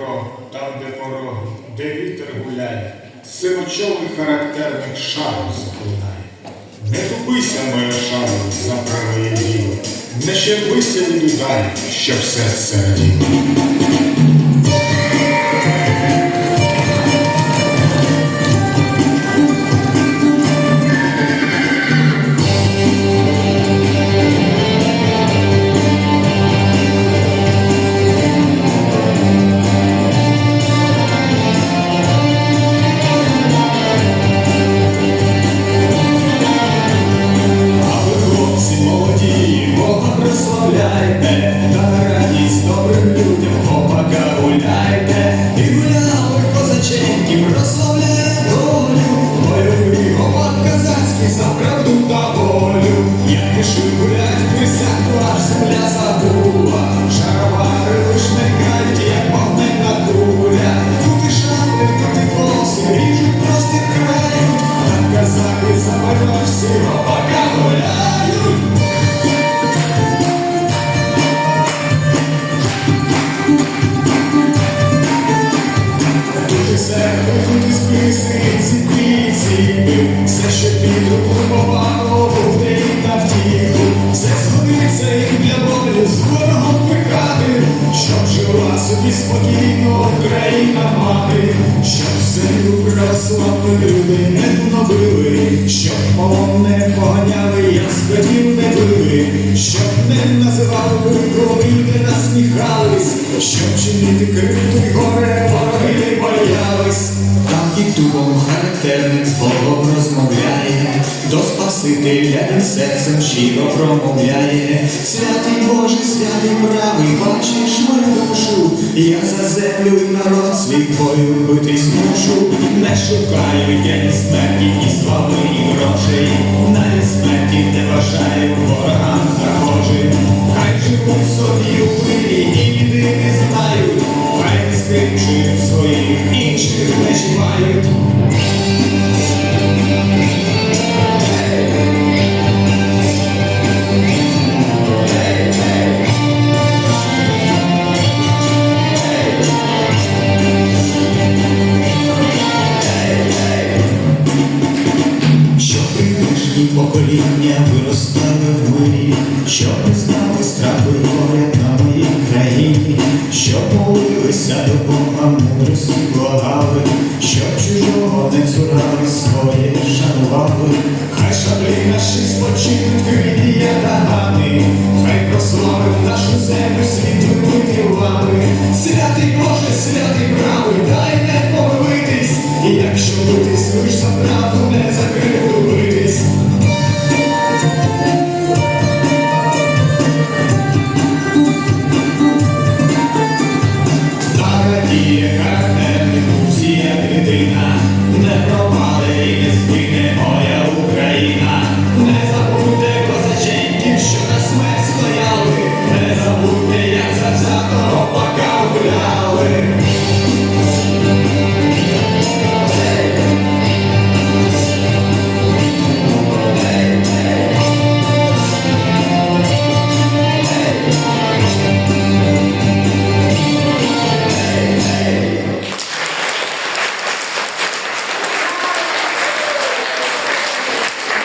Дніпро, там, де порог, де вітер гуляє, сивочовий характерник шару заклинає. Не тупися, моя шару, за праве діло, не щепися від ударів, щоб серце раділо. Руку повало, буде і втіху, все згодиться і для волі з ворогом пихати, щоб жила собі спокійно Україна мати, щоб землю прославили люди не гнобили, щоб полон поганяли, як не били, щоб не називали коли не насміхались, щоб чинити кривду горе вороги не боялись. Там і дубом характерник з Богом розмовляє, до Спасителя він серцем щиро промовляє. Святий Боже, святий правий, бачиш мою душу, я за землю і народ свій твою битись мушу. Не шукаю я ні смерті, ні слави, ні грошей, навіть смерті не бажаю ворогам загожим. Хай живуть собі щоб не знали